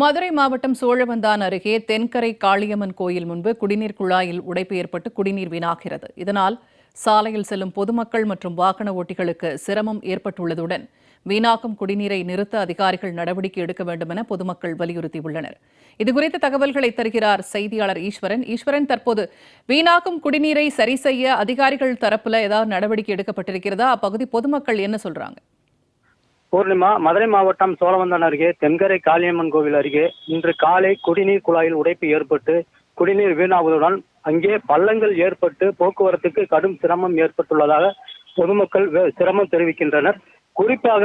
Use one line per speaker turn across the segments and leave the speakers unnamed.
மதுரை மாவட்டம் சோழவந்தான் அருகே தென்கரை காளியம்மன் கோயில் முன்பு குடிநீர் குழாயில் உடைப்பு ஏற்பட்டு குடிநீர் வீணாகிறது. இதனால் சாலையில் செல்லும் பொதுமக்கள் மற்றும் வாகன ஓட்டிகளுக்கு சிரமம் ஏற்பட்டுள்ளதுடன் வீணாக்கும் குடிநீரை நிறுத்த அதிகாரிகள் நடவடிக்கை எடுக்க வேண்டும் என பொதுமக்கள் வலியுறுத்தியுள்ளனர். இதுகுறித்த தகவல்களை தருகிறார் செய்தியாளர் ஈஸ்வரன். ஈஸ்வரன் தற்போது வீணாக்கும் குடிநீரை சரி செய்ய அதிகாரிகள் தரப்புல ஏதாவது நடவடிக்கை எடுக்கப்பட்டிருக்கிறதா? அப்பகுதி பொதுமக்கள் என்ன சொல்றாங்க?
பூர்ணிமா மதுரை மாவட்டம் சோழவந்தன் அருகே தென்கரை காளியம்மன் கோவில் அருகே இன்று காலை குடிநீர் குழாயில் உடைப்பு ஏற்பட்டு குடிநீர் வீணாவதுடன் அங்கே பள்ளங்கள் ஏற்பட்டு போக்குவரத்துக்கு கடும் சிரமம் ஏற்பட்டுள்ளதாக பொதுமக்கள் சிரமம் தெரிவிக்கின்றனர். குறிப்பாக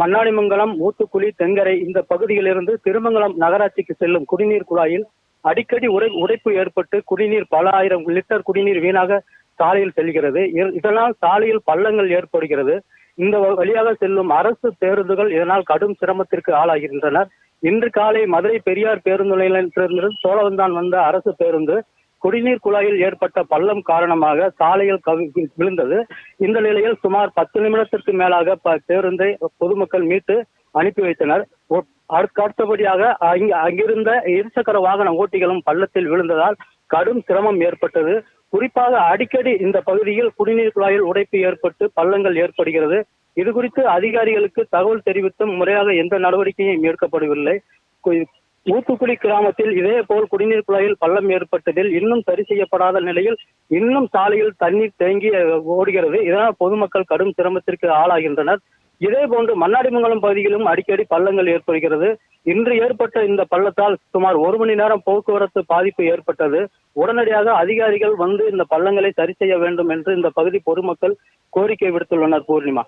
மண்ணாடிமங்கலம் ஊத்துக்குழி தென்கரை இந்த பகுதியிலிருந்து திருமங்கலம் நகராட்சிக்கு செல்லும் குடிநீர் குழாயில் அடிக்கடி உடை உடைப்பு ஏற்பட்டு குடிநீர் பல ஆயிரம் லிட்டர் குடிநீர் வீணாக சாலையில் செல்கிறது. இதனால் சாலையில் பள்ளங்கள் ஏற்படுகிறது. இந்த வ- வழியாக செல்லும் அரசு பேருந்துகள் இதனால் கடும் சிரமத்திற்கு ஆளாகின்றனர் இன்று காலை மதுரை பெரியார் பேருந்து நிலையத்திலிருந்து சோழவந்தான் வந்த அரசு பேருந்து குடிநீர் குழாயில் ஏற்பட்ட பள்ளம் காரணமாக சாலையில் கவி- விழுந்தது. இந்த நிலையில் சுமார் பத்து நிமிடத்திற்கு மேலாக பேருந்தை பொதுமக்கள் மீட்டு அனுப்பி வைத்தனர். அடுத்தபடியாக அங்கிருந்த இருசக்கர வாகன ஓட்டிகளும் பள்ளத்தில் விழுந்ததால் கடும் சிரமம் ஏற்பட்டது. குறிப்பாக அடிக்கடி இந்த பகுதியில் குடிநீர் குழாயில் உடைப்பு ஏற்பட்டு பள்ளங்கள் ஏற்படுகிறது. இது குறித்து அதிகாரிகளுக்கு தகவல் தெரிவித்தும் முறையாக எந்த நடவடிக்கையும் எடுக்கப்படவில்லை. ஊத்துக்குடி கிராமத்தில் இதே போல் குடிநீர் குழாயில் பள்ளம் ஏற்பட்டதில் இன்னும் சரி செய்யப்படாத நிலையில் இன்னும் சாலையில் தண்ணீர் தேங்கி ஓடுகிறது. இதனால் பொதுமக்கள் கடும் சிரமத்திற்கு ஆளாகின்றனர். இதே போன்று மண்ணாடிமங்கலம் பகுதியிலும் அடிக்கடி பள்ளங்கள் ஏற்படுகிறது. இன்று ஏற்பட்ட இந்த பள்ளத்தால் சுமார் ஒரு மணி நேரம் போக்குவரத்து பாதிப்பு ஏற்பட்டது. உடனடியாக அதிகாரிகள் வந்து இந்த பள்ளங்களை சரி செய்ய வேண்டும் என்று இந்த பகுதி பொதுமக்கள் கோரிக்கை விடுத்துள்ளனர் பூர்ணிமா.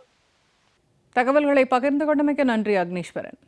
தகவல்களை பகிர்ந்து கொண்டமைக்கு நன்றி அக்னீஸ்வரன்.